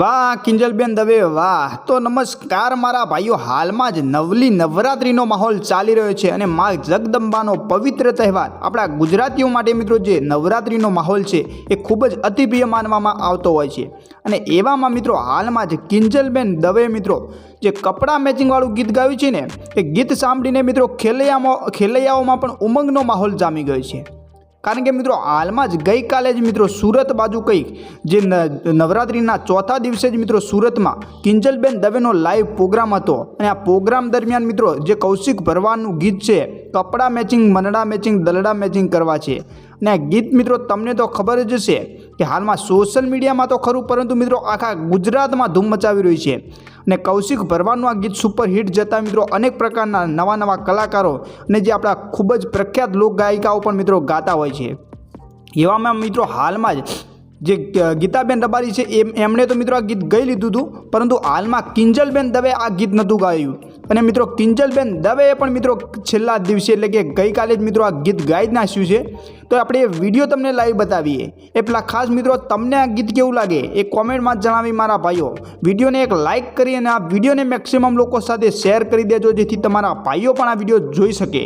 વાહ, કિંજલબેન દવે, વાહ. તો નમસ્કાર, મારા ભાઈઓ. હાલમાં જ નવલી નવરાત્રિનો માહોલ ચાલી રહ્યો છે અને મા જગદંબાનો પવિત્ર તહેવાર આપણા ગુજરાતીઓ માટે મિત્રો જે નવરાત્રિનો માહોલ છે એ ખૂબ જ અતિપ્રિય માનવામાં આવતો હોય છે. અને એવામાં મિત્રો હાલમાં જ કિંજલબેન દવે મિત્રો જે કપડાં મેચિંગવાળું ગીત ગાયું છે ને, એ ગીત સાંભળીને મિત્રો ખેલૈયામાં, ખેલૈયાઓમાં પણ ઉમંગનો માહોલ જામી ગયો છે. કારણ કે મિત્રો હાલમાં જ ગઈકાલે જ મિત્રો સુરત બાજુ કંઈક જે નવરાત્રિના ચોથા દિવસે જ મિત્રો સુરતમાં કિંજલબેન દવેનો લાઈવ પ્રોગ્રામ હતો. અને આ પ્રોગ્રામ દરમિયાન મિત્રો જે કૌશિક ભરવાનું ગીત છે, કપડાં મેચિંગ મનડા મેચિંગ, દલડા મેચિંગ કરવા છે. અને આ ગીત મિત્રો તમને તો ખબર જ હશે કે હાલમાં સોશિયલ મીડિયામાં તો ખરું, પરંતુ મિત્રો આખા ગુજરાતમાં ધૂમ મચાવી રહ્યું છે. અને કૌશિક ભરવાનું આ ગીત સુપરહિટ જતા મિત્રો અનેક પ્રકારના નવા નવા કલાકારો અને જે આપણા ખૂબ જ પ્રખ્યાત લોક ગાયિકાઓ પણ મિત્રો ગાતા હોય છે. એવામાં મિત્રો હાલમાં જ જે ગીતાબેન રબારી છે એમ એમણે તો મિત્રો આ ગીત ગઈ લીધું હતું, પરંતુ હાલમાં કિંજલબેન દવે આ ગીત નહોતું ગાયું. અને મિત્રો કિંજલબેન દવેએ પણ મિત્રો છેલ્લા દિવસે એટલે કે ગઈકાલે જ મિત્રો આ ગીત ગાઈ જ નાખ્યું છે. તો આપણે એ વીડિયો તમને લાઈવ બતાવીએ. એ પેલા ખાસ મિત્રો તમને આ ગીત કેવું લાગે એ કોમેન્ટમાં જણાવી મારા ભાઈઓ. વિડીયોને એક લાઈક કરી અને આ વિડીયોને મેક્સિમમ લોકો સાથે શેર કરી દેજો જેથી તમારા ભાઈઓ પણ આ વીડિયો જોઈ શકે.